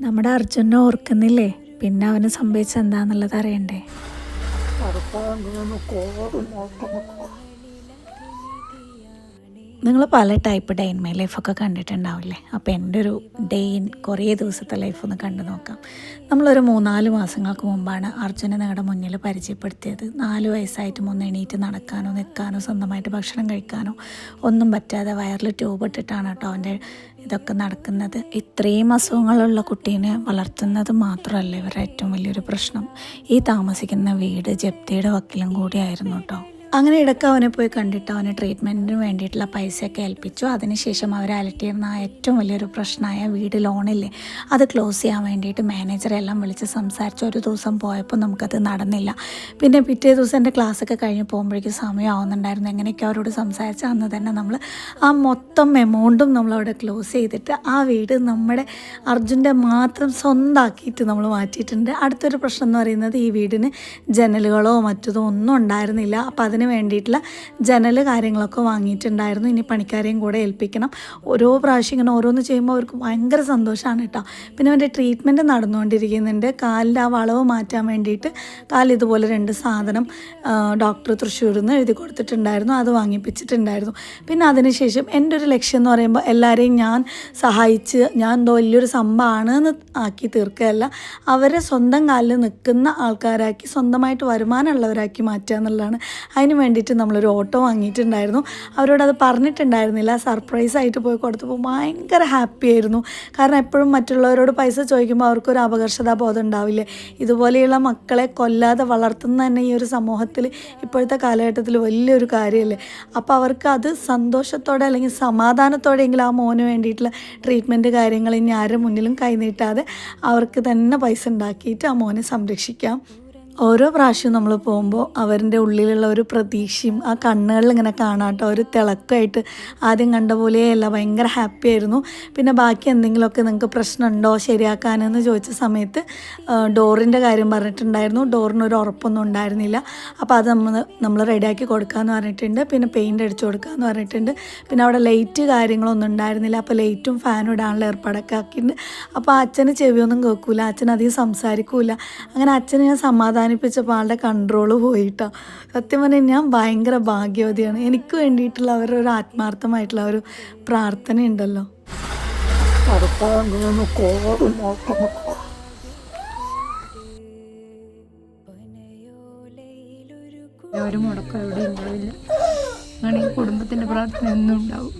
നമ്മുടെ അർജുനെ ഓർക്കുന്നില്ലേ? പിന്നെ അവന് സംഭവിച്ചെന്താന്നുള്ളത് അറിയണ്ടേ? നിങ്ങൾ പല ടൈപ്പ് ഡേ ഇൻ മൈ ലൈഫൊക്കെ കണ്ടിട്ടുണ്ടാവില്ലേ? അപ്പോൾ എന്റെ ഒരു ഡേ ഇൻ കുറേ ദിവസത്തെ ലൈഫ് ഒന്ന് കണ്ടു നോക്കാം. നമ്മളൊരു മൂന്നാൽ മാസങ്ങൾക്ക് മുമ്പാണ് അർജുനെ നിങ്ങളുടെ മുന്നിൽ പരിചയപ്പെടുത്തിയത്. നാല് വയസ്സായിട്ട് ഒന്ന് എണീറ്റ് നടക്കാനോ നിൽക്കാനോ സ്വന്തമായിട്ട് ഭക്ഷണം കഴിക്കാനോ ഒന്നും പറ്റാതെ വയറിൽ ട്യൂബ് ഇട്ടിട്ടാണ് കേട്ടോ അവന്റെ ഇതൊക്കെ നടക്കുന്നത്. ഇത്രയും അസുഖങ്ങളുള്ള കുട്ടീനെ വളർത്തുന്നത് മാത്രമല്ല ഇവരുടെ ഏറ്റവും വലിയൊരു പ്രശ്നം. ഈ താമസിക്കുന്ന വീട് ജപ്തിയുടെ വക്കിലും കൂടിയായിരുന്നു കേട്ടോ അങ്ങനെ ഇടയ്ക്ക് അവനെ പോയി കണ്ടിട്ട് അവനെ ട്രീറ്റ്മെന്റിന് വേണ്ടിയിട്ടുള്ള പൈസയൊക്കെ ഏൽപ്പിച്ചു. അതിനുശേഷം അവർ അലട്ടിയിരുന്ന ഏറ്റവും വലിയൊരു പ്രശ്നമായ വീട് ലോണില്ലേ അത് ക്ലോസ് ചെയ്യാൻ വേണ്ടിയിട്ട് മാനേജറെ എല്ലാം വിളിച്ച് സംസാരിച്ച്. ഒരു ദിവസം പോയപ്പോൾ നമുക്കത് നടന്നില്ല. പിന്നെ പിറ്റേ ദിവസം എന്റെ ക്ലാസ്സൊക്കെ കഴിഞ്ഞ് പോകുമ്പോഴേക്കും സമയമാവുന്നുണ്ടായിരുന്നു എങ്ങനെയൊക്കെ അവരോട് സംസാരിച്ച് അന്ന് തന്നെ നമ്മൾ ആ മൊത്തം എമൗണ്ടും നമ്മളവിടെ ക്ലോസ് ചെയ്തിട്ട് ആ വീട് നമ്മുടെ അർജുന്റെ മാത്രം സ്വന്തമാക്കിയിട്ട് നമ്മൾ മാറ്റിയിട്ടുണ്ട്. അടുത്തൊരു പ്രശ്നം എന്ന് പറയുന്നത് ഈ വീടിന് ജനലുകളോ മറ്റതോ ഒന്നും ഉണ്ടായിരുന്നില്ല. അപ്പോൾ അതിന് വേണ്ടിയിട്ടുള്ള ജനൽ കാര്യങ്ങളൊക്കെ വാങ്ങിയിട്ടുണ്ടായിരുന്നു. ഇനി പണിക്കാരെയും കൂടെ ഏൽപ്പിക്കണം. ഓരോ പ്രാവശ്യം ഇങ്ങനെ ഓരോന്ന് ചെയ്യുമ്പോൾ അവർക്ക് ഭയങ്കര സന്തോഷമാണ് കേട്ടോ. പിന്നെ അവന്റെ ട്രീറ്റ്മെന്റ് നടന്നുകൊണ്ടിരിക്കുന്നുണ്ട്. കാലിന്റെ ആ വളവ് മാറ്റാൻ വേണ്ടിയിട്ട് കാലിൽ ഇതുപോലെ രണ്ട് സാധനം ഡോക്ടർ തൃശ്ശൂരിൽ നിന്ന് എഴുതി കൊടുത്തിട്ടുണ്ടായിരുന്നു. അത് വാങ്ങിപ്പിച്ചിട്ടുണ്ടായിരുന്നു. പിന്നെ അതിനുശേഷം എന്റെ ഒരു ലക്ഷ്യം എന്ന് പറയുമ്പോൾ എല്ലാവരെയും ഞാൻ സഹായിച്ച് ഞാൻ എന്തോ വലിയൊരു സംഭവമാണ് എന്ന് ആക്കി തീർക്കുകയല്ല. അവരെ സ്വന്തം കാലിൽ നിൽക്കുന്ന ആൾക്കാരാക്കി സ്വന്തമായിട്ട് വരുമാനമുള്ളവരാക്കി മാറ്റുക എന്നുള്ളതാണ്. അതിന് വേണ്ടിയിട്ട് നമ്മളൊരു ഓട്ടോ വാങ്ങിയിട്ടുണ്ടായിരുന്നു. അവരോട് അത് പറഞ്ഞിട്ടുണ്ടായിരുന്നില്ല. സർപ്രൈസ് ആയിട്ട് പോയി കൊടുത്തപ്പോൾ ഭയങ്കര ഹാപ്പി ആയിരുന്നു. കാരണം എപ്പോഴും മറ്റുള്ളവരോട് പൈസ ചോദിക്കുമ്പോൾ അവർക്കൊരു അപകർഷതാബോധം ഉണ്ടാവില്ലേ? ഇതുപോലെയുള്ള മക്കളെ കൊല്ലാതെ വളർത്തുന്ന തന്നെ ഈ ഒരു സമൂഹത്തിൽ ഇപ്പോഴത്തെ കാലഘട്ടത്തിൽ വലിയൊരു കാര്യമല്ലേ അപ്പോൾ അവർക്ക് അത് സന്തോഷത്തോടെ അല്ലെങ്കിൽ സമാധാനത്തോടെയെങ്കിലും ആ മോന് വേണ്ടിയിട്ടുള്ള ട്രീറ്റ്മെന്റ് കാര്യങ്ങൾ ഇനി ആരുടെ മുന്നിലും കൈനീട്ടാതെ അവർക്ക് തന്നെ പൈസ ഉണ്ടാക്കിയിട്ട് ആ മോനെ സംരക്ഷിക്കാം. ഓരോ പ്രാവശ്യവും നമ്മൾ പോകുമ്പോൾ അവരുടെ ഉള്ളിലുള്ള ഒരു പ്രതീക്ഷയും ആ കണ്ണുകളിൽ ഇങ്ങനെ കാണാട്ടോ ഒരു തിളക്കമായിട്ട് ആദ്യം കണ്ട പോലെയല്ല ഭയങ്കര ഹാപ്പി ആയിരുന്നു. പിന്നെ ബാക്കി എന്തെങ്കിലുമൊക്കെ നിങ്ങൾക്ക് പ്രശ്നമുണ്ടോ ശരിയാക്കാനെന്ന് ചോദിച്ച സമയത്ത് ഡോറിന്റെ കാര്യം പറഞ്ഞിട്ടുണ്ടായിരുന്നു. ഡോറിന് ഒരു ഉറപ്പൊന്നും ഉണ്ടായിരുന്നില്ല. അപ്പോൾ അത് നമ്മൾ നമ്മൾ റെഡിയാക്കി കൊടുക്കാമെന്ന് പറഞ്ഞിട്ടുണ്ട്. പിന്നെ പെയിന്റ് അടിച്ചു കൊടുക്കാമെന്ന് പറഞ്ഞിട്ടുണ്ട്. പിന്നെ അവിടെ ലൈറ്റ് കാര്യങ്ങളൊന്നും ഉണ്ടായിരുന്നില്ല. അപ്പോൾ ലൈറ്റും ഫാനും ഇടാനുള്ള ഏർപ്പാടൊക്കെ ആക്കിയിട്ടുണ്ട്. അപ്പോൾ അച്ഛന് ചെവിയൊന്നും കേൾക്കില്ല അച്ഛൻ അധികം സംസാരിക്കൂല. അങ്ങനെ അച്ഛന് ഞാൻ സമാധാനിപ്പിച്ചപ്പോൾ ആളുടെ കൺട്രോൾ പോയിട്ടാണ് സത്യം പറഞ്ഞാൽ ഞാൻ ഭയങ്കര ഭാഗ്യവതിയാണ്. എനിക്ക് വേണ്ടിയിട്ടുള്ള അവരുടെ ഒരു ആത്മാർത്ഥമായിട്ടുള്ള ഒരു പ്രാർത്ഥന ഉണ്ടല്ലോ ഒരു മുടക്കം എവിടെ ഉണ്ടാവില്ല. അങ്ങനെ ഈ കുടുംബത്തിന്റെ പ്രാർത്ഥന എന്നും ഉണ്ടാവും.